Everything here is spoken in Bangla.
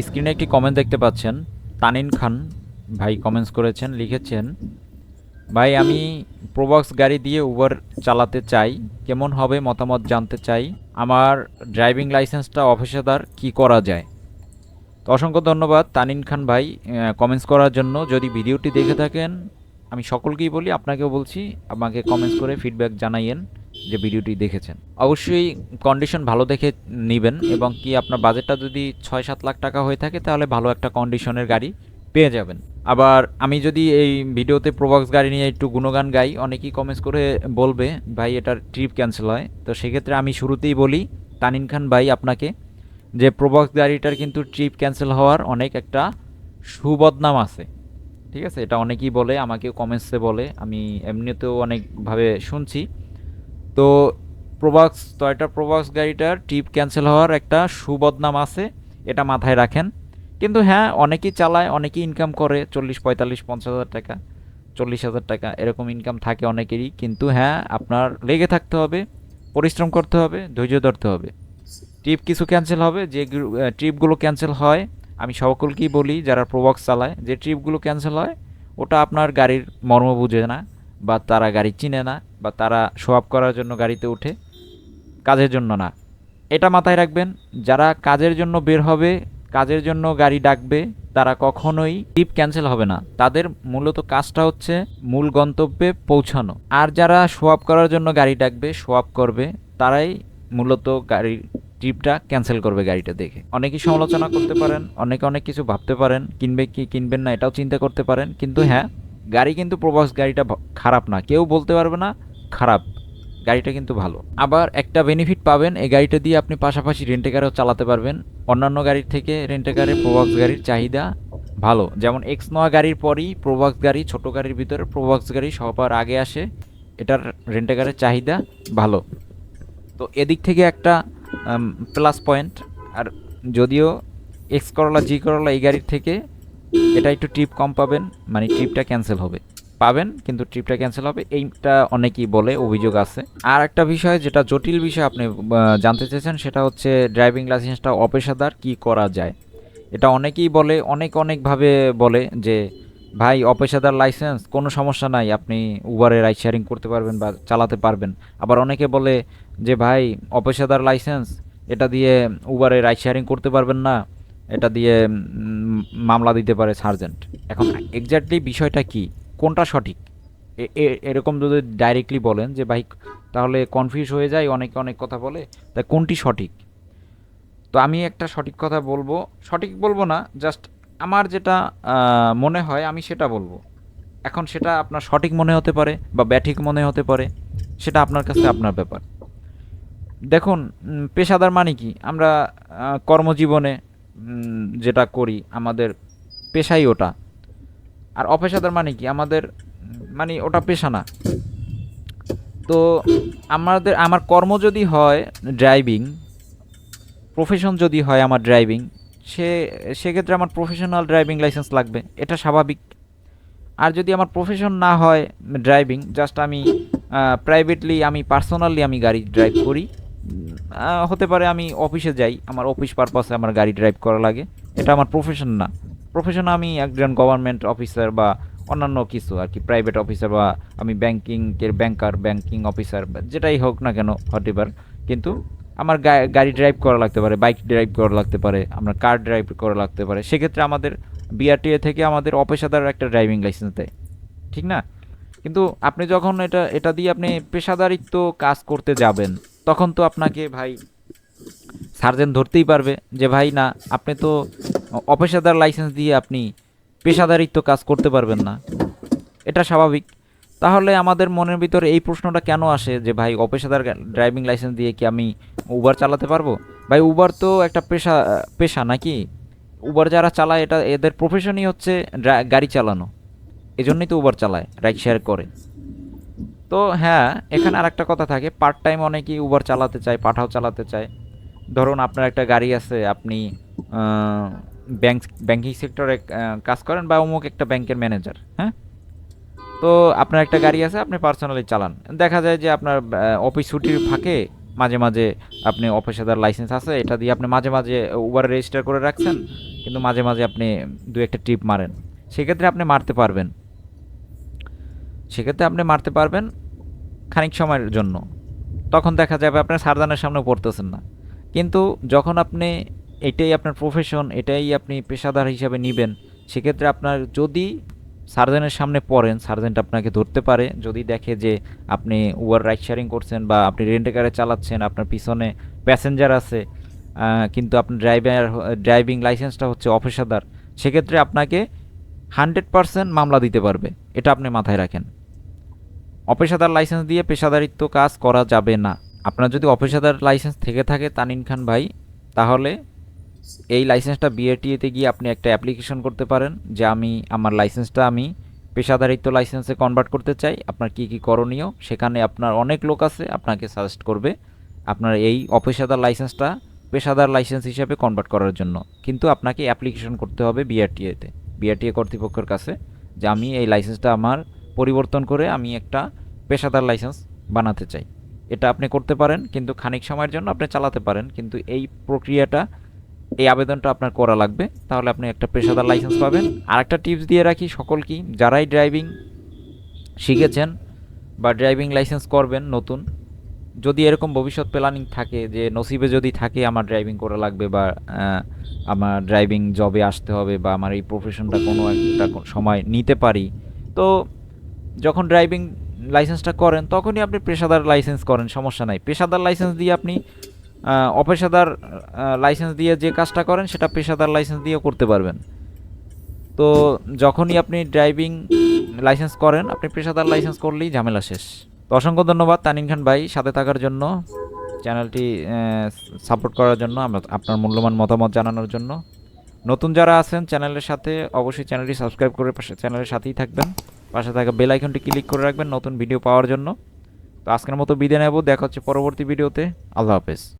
স্ক্রিনে একটি কমেন্ট দেখতে পাচ্ছেন। তানিন খান ভাই কমেন্টস করেছেন, লিখেছেন, ভাই, আমি প্রবক্স গাড়ি দিয়ে উবার চালাতে চাই। কেমন হবে মতামত জানতে চাই? আমার ড্রাইভিং লাইসেন্সটা অফিসাদার, কি করা যায়? তো অসংখ্য ধন্যবাদ তানিন খান ভাই কমেন্টস করার জন্য। যদি ভিডিওটি দেখে থাকেন, আমি সকলকেই বলি, আপনাকেও বলছি, আমাকে কমেন্টস করে ফিডব্যাক জানাইয়েন। যে ভিডিওটি দেখেছেন। অবশ্যই কন্ডিশন ভালো দেখে নেবেন এবং কি আপনার বাজেটটা যদি ছয় সাত লাখ টাকা হয়ে থাকে, তাহলে ভালো একটা কন্ডিশনের গাড়ি পেয়ে যাবেন। আবার আমি যদি এই ভিডিওতে প্রবক্স গাড়ি নিয়ে একটু গুণগান গাই, অনেকেই কমেন্টস করে বলবে, ভাই, এটার ট্রিপ ক্যান্সেল হয়। তো সেক্ষেত্রে আমি শুরুতেই বলি তানিন খান ভাই আপনাকে, যে প্রবক্স গাড়িটার কিন্তু ট্রিপ ক্যান্সেল হওয়ার অনেক একটা সুবদনাম আছে। ঠিক আছে? এটা অনেকেই বলে, আমাকেও কমেন্টসে বলে। আমি এমনিতেও অনেকভাবে শুনছি। তো প্রোবাক্স টয়টা প্রোবাক্স গাড়িটার ট্রিপ ক্যান্সেল হওয়ার একটা সুবদনাম আছে, এটা মাথায় রাখেন। কিন্তু হ্যাঁ অনেকেই চালায়, অনেকেই ইনকাম করে, চল্লিশ, পঁয়তাল্লিশ, পঞ্চাশ হাজার টাকা, চল্লিশ হাজার টাকা, এরকম ইনকাম থাকে অনেকেরই। কিন্তু হ্যাঁ আপনার লেগে থাকতে হবে, পরিশ্রম করতে হবে, ধৈর্য ধরতে হবে। ট্রিপ কিছু ক্যান্সেল হবে, যে ট্রিপগুলো ক্যান্সেল হয়, আমি সকলকেই বলি, যারা প্রোবক্স চালায়, যে ট্রিপগুলো ক্যান্সেল হয়, ওটা আপনার গাড়ির মর্ম বুঝে না। বা তারা গাড়ি চিনে না বা তারা আপ করার জন্য গাড়িতে উঠে, কাজের জন্য না। এটা মাথায় রাখবেন, যারা কাজের জন্য বের হবে, কাজের জন্য গাড়ি ডাকবে, তারা কখনোই ট্রিপ ক্যান্সেল হবে না। তাদের মূলত কাজটা হচ্ছে মূল গন্তব্যে পৌঁছানো। আর যারা আপ করার জন্য গাড়ি ডাকবে আপ করবে, তারাই মূলত গাড়ির ট্রিপটা ক্যান্সেল করবে গাড়িটা দেখে। অনেকেই সমালোচনা করতে পারেন, অনেকে অনেক কিছু ভাবতে পারেন, কিনবে কি, কিনবেন না, এটাও চিন্তা করতে পারেন, কিন্তু হ্যাঁ গাড়ি কিন্তু প্রবাস গাড়িটা খারাপ না। কেউ বলতে পারবে না, খারাপ। গাড়িটা কিন্তু ভালো। আবার একটা বেনিফিট পাবেন, এই গাড়িটা দিয়ে আপনি পাশাপাশি রেন্টে রেন্টেকারও চালাতে পারবেন। অন্যান্য গাড়ির থেকে রেন্টেকারে প্রোবাক্স গাড়ির চাহিদা ভালো। যেমন এক্স নোয়া গাড়ির পরই প্রোবাক্স গাড়ি, ছোট গাড়ির ভিতরে প্রোবাক্স গাড়ি সবার আগে আসে। এটার রেন্টেকারের চাহিদা ভালো। তো এদিক থেকে একটা প্লাস পয়েন্ট আর যদিও এক্স করলা জি করলা এই গাড়ির থেকে এটা একটু ট্রিপ কম পাবেন মানে ট্রিপটা ক্যান্সেল হবে। পাবেন, কিন্তু ট্রিপটা ক্যান্সেল হবে, এইটা অনেকেই বলে, অভিযোগ আছে। আর একটা বিষয় যেটা জটিল বিষয় আপনি জানতে চেয়েছেন, সেটা হচ্ছে ড্রাইভিং লাইসেন্সটা অপেশাদার কি করা যায়? এটা অনেকেই বলে, অনেক অনেকভাবে বলে যে, ভাই, অপেশাদার লাইসেন্স কোনো সমস্যা নাই, আপনি উবারে রাইড শেয়ারিং করতে পারবেন বা চালাতে পারবেন। আবার অনেকে বলে যে, ভাই, অপেশাদার লাইসেন্স এটা দিয়ে উবারে রাইড শেয়ারিং করতে পারবেন না। এটা দিয়ে মামলা দিতে পারে সার্জেন্ট। এখন এক্স্যাক্টলি বিষয়টা কি? কোনটা সঠিক? এরকম যদি ডাইরেক্টলি বলেন যে, ভাই, তাহলে কনফিউজ হয়ে যায়, অনেকে অনেক কথা বলে, তা কোনটি সঠিক? তো আমি একটা সঠিক কথা বলব। সঠিক বলব না জাস্ট আমার যেটা মনে হয় আমি সেটা বলব। এখন সেটা আপনার সঠিক মনে হতে পারে বা ব্যাঠিক মনে হতে পারে, সেটা আপনার কাছে আপনার ব্যাপার। দেখুন পেশাদার মানে কি? আমরা কর্মজীবনে যেটা করি, আমাদের পেশাই ওটা। আর অপেশাদার মানে কি? আমাদের মানে ওটা পেশা না। তো আমাদের, আমার কর্ম যদি হয় ড্রাইভিং, প্রফেশন যদি হয় আমার ড্রাইভিং, সে, সেক্ষেত্রে আমার প্রফেশনাল ড্রাইভিং লাইসেন্স লাগবে। এটা স্বাভাবিক। আর যদি আমার প্রফেশন না হয় ড্রাইভিং, জাস্ট আমি প্রাইভেটলি আমি পার্সোনালি আমি গাড়ি ড্রাইভ করি। হতে পারে আমি অফিসে যাই, আমার অফিস পারপাসে আমার গাড়ি ড্রাইভ করা লাগে। এটা আমার প্রফেশন না। প্রফেশন আমি একজন গভর্নমেন্ট অফিসার বা অন্যান্য কিছু আর কি প্রাইভেট অফিসার বা আমি ব্যাংকিংয়ের ব্যাংকার ব্যাংকিং অফিসার যেটাই হোক না কেন হট এভার কিন্তু আমার গাড়ি ড্রাইভ করা লাগতে পারে বাইক ড্রাইভ করা লাগতে পারে, আমরা কার ড্রাইভ করা লাগতে পারে। সেক্ষেত্রে আমাদের বিআরটিএ থেকে আমাদের অপেশাদার একটা ড্রাইভিং লাইসেন্স দেয়। ঠিক না? কিন্তু আপনি যখন এটা এটা দিয়ে আপনি পেশাদারিত্ব কাজ করতে যাবেন তখন তো আপনাকে ভাই সার্জেন ধরতেই পারবে যে ভাই না, আপনি তো অপেশাদার লাইসেন্স দিয়ে আপনি পেশাদারিত্ব কাজ করতে পারবেন না। এটা স্বাভাবিক। তাহলে আমাদের মনের ভিতরে এই প্রশ্নটা কেন আসে যে ভাই অপেশাদার ড্রাইভিং লাইসেন্স দিয়ে কি আমি উবার চালাতে পারব? ভাই উবার তো একটা পেশা পেশা নাকি? উবার যারা চালায় এটা, এদের প্রফেশনই হচ্ছে গাড়ি চালানো। এজন্যই তো উবার চালায় রাইড শেয়ার করে। তো হ্যাঁ এখানে আর একটা কথা থাকে পার্ট টাইম অনেকেই উবার চালাতে চায়, পাঠাও চালাতে চায়। ধরুন আপনার একটা গাড়ি আছে, আপনি ব্যাংক ব্যাংকিং সেক্টরে কাজ করেন বা অমুক একটা ব্যাংকের ম্যানেজার হ্যাঁ? তো আপনার একটা গাড়ি আছে, আপনি পার্সোনালি চালান। দেখা যায় যে আপনার অফিস ছুটির ফাঁকে মাঝে মাঝে আপনি অপেশাদার লাইসেন্স আছে, এটা দিয়ে আপনি মাঝে মাঝে উবার রেজিস্টার করে রাখছেন, কিন্তু মাঝে মাঝে আপনি দু একটা ট্রিপ মারেন। সেক্ষেত্রে আপনি মারতে পারবেন। সেক্ষেত্রে আপনি মারতে পারবেন খানিক সময়ের জন্য। তখন দেখা যাবে আপনার সারদানের সামনে পড়তেছেন না। কিন্তু যখন আপনি এটাই আপনার প্রফেশন এটাই আপনি পেশাদার হিসাবে নেবেন, সেক্ষেত্রে আপনার যদি সার্জেনের সামনে পড়েন সার্জেন্ট আপনাকে ধরতে পারে। যদি দেখে যে আপনি উবার রাইড শেয়ারিং করছেন বা আপনি রেন্টে কারে চালাচ্ছেন, আপনার পিছনে প্যাসেঞ্জার আছে কিন্তু আপনার ড্রাইভার ড্রাইভিং লাইসেন্সটা হচ্ছে অপেশাদার, সেক্ষেত্রে আপনাকে হান্ড্রেড পারসেন্ট মামলা দিতে পারবে। এটা আপনি মাথায় রাখেন। অপেশাদার লাইসেন্স দিয়ে পেশাদারিত্ব কাজ করা যাবে না। আপনার যদি অপেশাদার লাইসেন্স থেকে থাকে তানিন খান ভাই, তাহলে এই লাইসেন্সটা বিএটিএতে গিয়ে আপনি একটা অ্যাপ্লিকেশন করতে পারেন যে আমি, আমার লাইসেন্সটা আমি পেশাদারিত্ব লাইসেন্সে কনভার্ট করতে চাই। আপনার কি কি করণীয় সেখানে আপনার অনেক লোক আছে, আপনাকে সাজেস্ট করবে আপনার এই অপেশাদার লাইসেন্সটা পেশাদার লাইসেন্স হিসাবে কনভার্ট করার জন্য। কিন্তু আপনাকে অ্যাপ্লিকেশন করতে হবে বিআরটিএতে বিআরটিএ কর্তৃপক্ষের কাছে যে আমি এই লাইসেন্সটা আমার পরিবর্তন করে আমি একটা পেশাদার লাইসেন্স বানাতে চাই। এটা আপনি করতে পারেন, কিন্তু খানিক সময়ের জন্য আপনি চালাতে পারেন, কিন্তু এই প্রক্রিয়াটা, এই আবেদনটা আপনার করা লাগবে। তাহলে আপনি একটা পেশাদার লাইসেন্স পাবেন। আর একটা টিপস দিয়ে রাখি সকল কি যারাই ড্রাইভিং শিখেছেন বা ড্রাইভিং লাইসেন্স করবেন নতুন, যদি এরকম ভবিষ্যৎ প্ল্যানিং থাকে যে নসিবে যদি থাকে আমার ড্রাইভিং করা লাগবে বা আমার ড্রাইভিং জবে আসতে হবে বা আমার এই প্রফেশনটা কোনো একটা সময় নিতে পারি, তো যখন ড্রাইভিং লাইসেন্সটা করেন, তখনই আপনি পেশাদার লাইসেন্স করেন, সমস্যা নাই। পেশাদার লাইসেন্স দিয়ে আপনি অপেশাদার লাইসেন্স দিয়ে যে কাজটা করেন, সেটা পেশাদার লাইসেন্স দিয়েও করতে পারবেন। তো যখনই আপনি ড্রাইভিং লাইসেন্স করেন, আপনি পেশাদার লাইসেন্স করলেই ঝামেলা শেষ। তো অসংখ্য ধন্যবাদ তানিন খান ভাই সাথে থাকার জন্য চ্যানেলটি সাপোর্ট করার জন্য, আমরা- আপনার মূল্যবান মতামত জানানোর জন্য। নতুন যারা আছেন চ্যানেলের সাথে, অবশ্যই চ্যানেলটি সাবস্ক্রাইব করে চ্যানেলের সাথেই থাকবেন। পাশে থাকা বেল আইকনটি ক্লিক করে রাখবেন নতুন ভিডিও পাওয়ার জন্য। তো আজকের মতো বিদায় নেব, দেখা হচ্ছে পরবর্তী ভিডিওতে আল্লাহ হাফেজ।